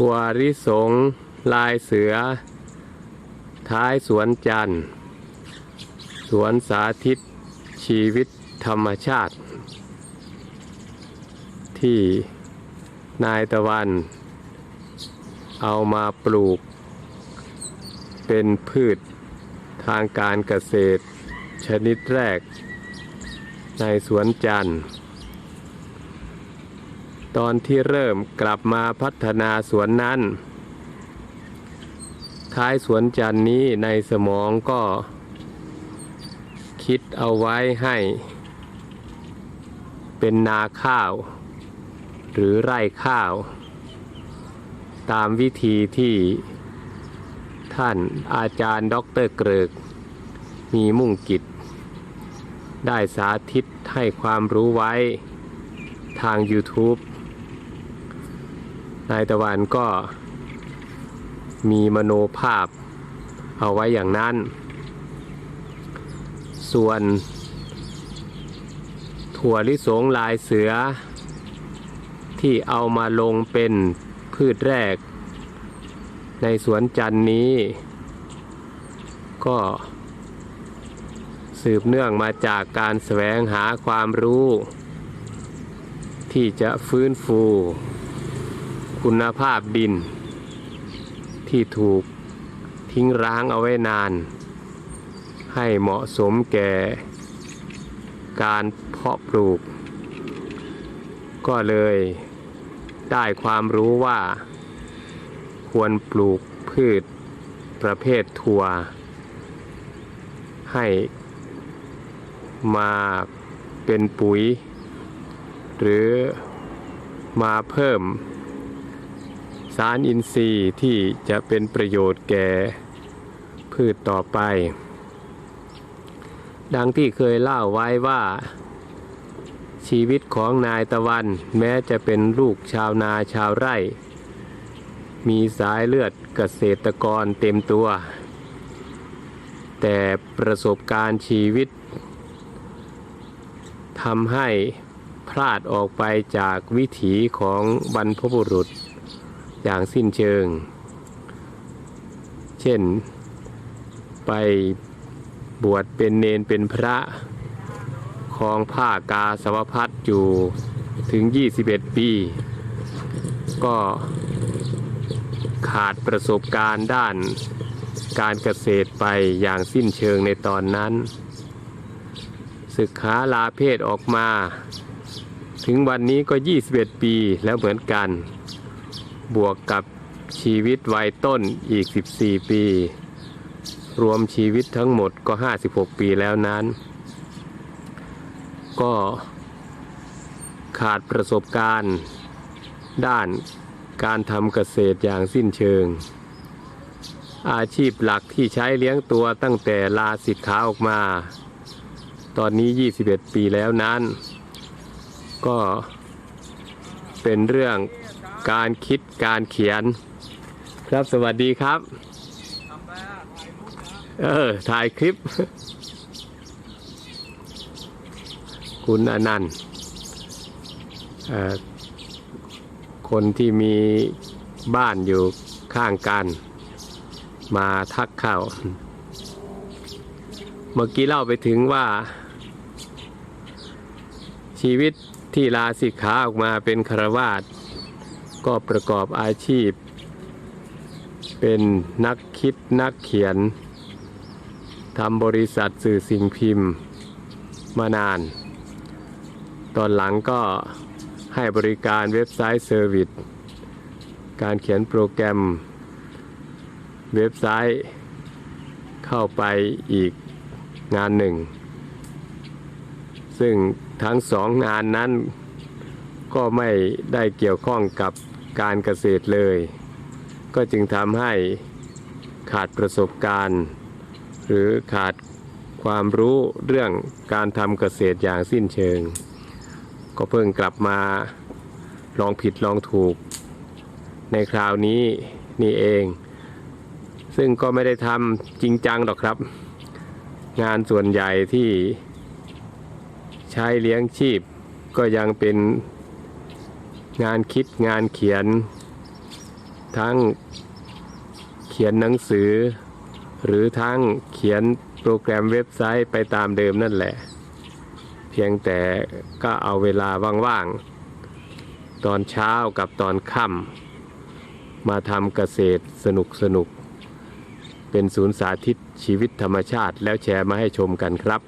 ถั่วลิสง ลายเสือ ท้ายสวนจันทร์ สวนสาธิตชีวิตธรรมชาติ ที่นายตะวัน เอามาปลูก เป็นพืชทางการเกษตรชนิดแรก ในสวนจันทร์ ตอนที่เริ่มกลับมาพัฒนาสวนนั้น ท้ายสวนจันนี้ในสมองก็ คิดเอาไว้ให้ เป็นนาข้าว หรือไร่ข้าว ตามวิธีที่ท่านอาจารย์ด็อกเตอร์เกริก มีมุ่งกิจ ได้สาธิตให้ความรู้ไว้ทาง YouTube นายตะวันก็มีมโนภาพเอาไว้อย่างนั้น ส่วนถั่วลิสงลายเสือ ที่เอามาลงเป็นพืชแรก ในสวนจันนี้ ก็สืบเนื่องมาจากการแสวงหาความรู้ ที่จะฟื้นฟู คุณภาพดิน ที่ถูกทิ้งร้างเอาไว้นาน ให้เหมาะสมแก่ การเพาะปลูก ก็เลยได้ความรู้ว่า ควรปลูกพืชประเภทถั่ว ให้มาเป็นปุ๋ย หรือมาเพิ่ม สารอินทรีย์ที่จะเป็นประโยชน์แก่พืชต่อไป ดังที่เคยเล่าไว้ว่า ชีวิตของนายตะวันแม้จะเป็นลูกชาวนาชาวไร่ มีสายเลือดเกษตรกรเต็มตัว แต่ประสบการณ์ชีวิตทำให้พลาดออกไปจากวิถีของบรรพบุรุษ อย่างสิ้นเชิง เช่น ไปบวชเป็นเนนเป็นพระครองผ้ากาสวพัดอยู่ถึง 21 ปี ก็ขาดประสบการณ์ด้านการเกษตรไปอย่างสิ้นเชิงในตอนนั้น ศึกขาลาเพศออกมา ถึงวันนี้ก็ 21 ปีแล้วเหมือนกัน บวกกับชีวิตวัยต้นอีก 14 ปี รวมชีวิตทั้งหมดก็ 56 ปีแล้วนั้น ก็ขาดประสบการณ์ ด้านการทำเกษตรอย่างสิ้นเชิง อาชีพหลักที่ใช้เลี้ยงตัวตั้งแต่ลาสิกขาออกมา ตอนนี้ 21 ปีแล้วนั้น ก็เป็นเรื่อง การคิดการเขียน ครับสวัสดีครับ เออ ถ่ายคลิป คุณอนันต์คนที่มีบ้านอยู่ข้างกัน มาทักเข้า เมื่อกี้เล่าไปถึงว่า ชีวิตที่ลาสิกขาออกมาเป็นคารวาส ก็ประกอบอาชีพ เป็นนักคิดนักเขียนทำบริษัทสื่อสิ่งพิมพ์มานาน ตอนหลังก็ให้บริการเว็บไซต์เซอร์วิส การเขียนโปรแกรมเว็บไซต์เข้าไปอีกงานหนึ่ง ซึ่งทั้งสองงานนั้นก็ไม่ได้เกี่ยวข้องกับ การเกษตรเลย ก็จึงทำให้ขาดประสบการณ์ หรือขาดความรู้เรื่องการทำเกษตรอย่างสิ้นเชิง ก็เพิ่งกลับมาลองผิดลองถูก ในคราวนี้นี่เอง ซึ่งก็ไม่ได้ทำจริงจังหรอกครับ งานส่วนใหญ่ที่ใช้เลี้ยงชีพก็ยังเป็น งานคิดงานเขียน ทั้งเขียนหนังสือ หรือทั้งเขียนโปรแกรมเว็บไซต์ไปตามเดิมนั่นแหละ เพียงแต่ก็เอาเวลาว่างๆ ตอนเช้ากับตอนค่ำมาทำเกษตรสนุกสนุกเป็นศูนย์สาธิตชีวิตธรรมชาติแล้วแชร์มาให้ชมกันครับ